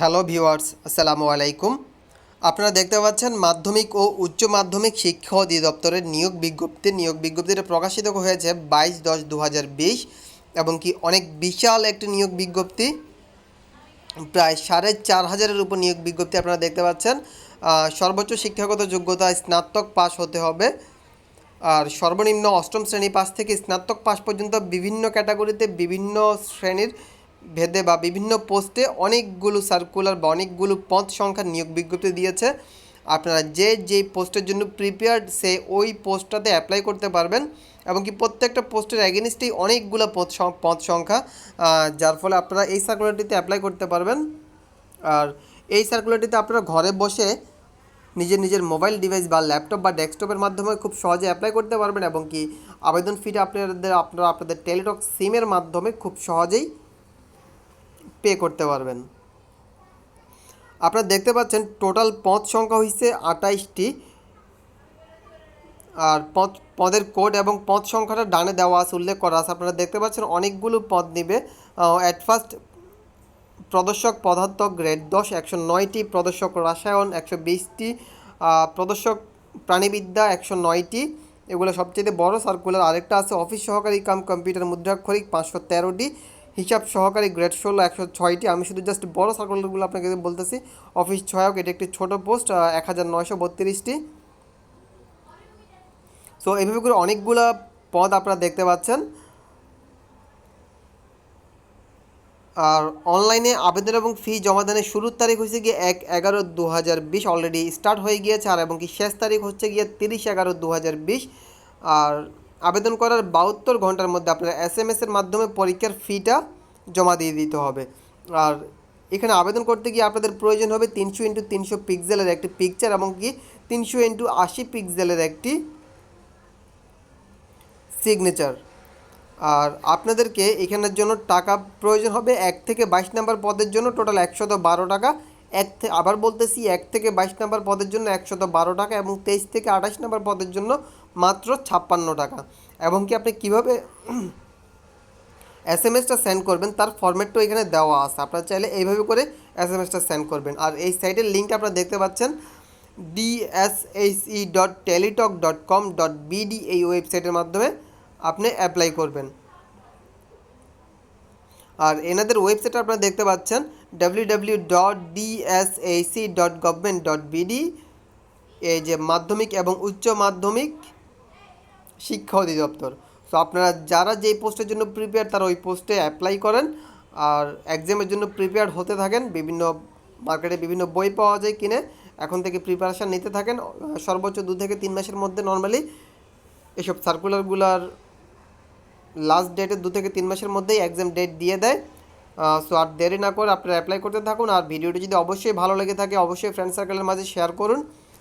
Hello viewers, আসসালামু আলাইকুম। আপনারা দেখতে পাচ্ছেন মাধ্যমিক ও উচ্চ মাধ্যমিক শিক্ষা অধিদপ্তরের নিয়োগ বিজ্ঞপ্তি। নিয়োগ বিজ্ঞপ্তিটা প্রকাশিত হয়েছে বাইশ দশ দু হাজার এবং কি অনেক বিশাল একটি নিয়োগ বিজ্ঞপ্তি। প্রায় সাড়ে চার হাজারের উপর নিয়োগ বিজ্ঞপ্তি আপনারা দেখতে পাচ্ছেন। সর্বোচ্চ শিক্ষাগত যোগ্যতা স্নাতক পাস হতে হবে। আর সর্বনিম্ন অষ্টম শ্রেণি পাস থেকে স্নাতক পাস পর্যন্ত বিভিন্ন ক্যাটাগরিতে বিভিন্ন শ্রেণির ভেদে বা বিভিন্ন পোস্টে অনেকগুলো সার্কুলার বা অনেকগুলো পদ সংখ্যার নিয়োগ বিজ্ঞপ্তি দিয়েছে। আপনারা যে যেই পোস্টের জন্য প্রিপেয়ার্ড সে ওই পোস্টটাতে অ্যাপ্লাই করতে পারবেন এবং কি প্রত্যেকটা পোস্টের অ্যাগেনিস্টেই অনেকগুলো সং- পদ সংখ্যা যার ফলে আপনারা এই সার্কুলারটিতে অ্যাপ্লাই করতে পারবেন। আর এই সার্কুলারটিতে আপনারা ঘরে বসে নিজের নিজের মোবাইল ডিভাইস বা ল্যাপটপ বা ডেস্কটপের মাধ্যমে খুব সহজে অ্যাপ্লাই করতে পারবেন এবং কি আবেদন ফিটা আপনাদের, আপনারা আপনাদের টেলিটক সিমের মাধ্যমে খুব সহজেই পে করতে পারবেন। আপনারা দেখতে পাচ্ছেন টোটাল পদ সংখ্যা হয়েছে আটাইশটি। আর পদ, পদের কোড এবং পদ সংখ্যাটা ডানে দেওয়া আছে, উল্লেখ করা আছে। আপনারা দেখতে পাচ্ছেন অনেকগুলো পদ নিবে। অ্যাট ফার্স্ট প্রদর্শক পদার্থ গ্রেড দশ, একশো নয়টি। প্রদর্শক রসায়ন একশো বিশটি। প্রদর্শক প্রাণীবিদ্যা একশো নয়টি। এগুলো সবচেয়ে বড় সার্কুলার আরেকটা আছে। অফিস সহকারী কাম কম্পিউটার মুদ্রাক্ষরিক পাঁচশো তেরোটি। হিসাব সহকারী গ্রেড ষোলো, একশো ছয়টি। আমি শুধু জাস্ট বড় সার্কুলারগুলো আপনাকে বলতেছি। অফিস সহায়ক এটা একটি ছোট পোস্ট এক হাজার নয়শো বত্রিশটি। সো এইভাবে করে অনেকগুলো পদ আপনারা দেখতে পাচ্ছেন। আর অনলাইনে আবেদন এবং ফি জমাদানের শুরুর তারিখ হচ্ছে গিয়ে এক এগারো দু হাজার বিশ অলরেডি স্টার্ট হয়ে গিয়েছে। আর এবং কি শেষ তারিখ হচ্ছে গিয়ে তিরিশ এগারো দু হাজার বিশ। আর আবেদন করার বাহাত্তর ঘণ্টার মধ্যে আপনার এস এম এসের মাধ্যমে পরীক্ষার ফিটা জমা দিয়ে দিতে হবে। আর এখানে আবেদন করতে গিয়ে আপনাদের প্রয়োজন হবে তিনশো ইন্টু তিনশো পিক্সেলের একটি পিকচার এবং কি তিনশো ইন্টু আশি পিক্সেলের একটি সিগনেচার। আর আপনাদেরকে এখানের জন্য টাকা প্রয়োজন হবে এক থেকে বাইশ নাম্বার পদের জন্য, টোটাল একশত বারো টাকা। এক আবার বলতেছি এক থেকে বাইশ নাম্বার পদের জন্য একশত বারো টাকা এবং তেইশ থেকে আঠাশ নাম্বার পদের জন্য মাত্র ছাপ্পান্ন টাকা। এবং কি আপনি কীভাবে এস এম এসটা সেন্ড করবেন, তার ফরম্যাটটাও এখানে দেওয়া আছে। আপনারা চাইলে এইভাবে করে এস এম এসটা সেন্ড করবেন। আর এই সাইটের লিঙ্কটা আপনারা দেখতে পাচ্ছেন DSHE dot teletalk dot com dot BD এই ওয়েবসাইটের মাধ্যমে আপনি অ্যাপ্লাই করবেন। আর এনাদের ওয়েবসাইট আপনারা দেখতে পাচ্ছেন W W dot DSAC dot government dot BD এই যে মাধ্যমিক এবং উচ্চ মাধ্যমিক শিক্ষা অধিদপ্তর। সো আপনারা যারা যেই পোস্টের জন্য প্রিপেয়ার তারা ওই পোস্টে অ্যাপ্লাই করেন। আর এক্সামের জন্য প্রিপেয়ার হতে থাকেন। বিভিন্ন মার্কেটে বিভিন্ন বই পাওয়া যায় কিনে। এখন থেকে প্রিপারেশান নিতে থাকেন। সর্বোচ্চ দু থেকে তিন মাসের মধ্যে নর্মালি এসব সার্কুলারগুলার লাস্ট ডেটে দু থেকে তিন মাসের মধ্যেই এক্সাম ডেট দিয়ে দেয়। সো আর দেরি না করে আপনারা অ্যাপ্লাই করতে থাকুন। আর ভিডিওটি যদি অবশ্যই ভালো লেগে থাকে, অবশ্যই ফ্রেন্ড সার্কেলের মাঝে শেয়ার করুন।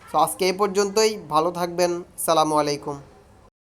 সো আজকে এই পর্যন্তই। ভালো থাকবেন। সালামু আলাইকুম।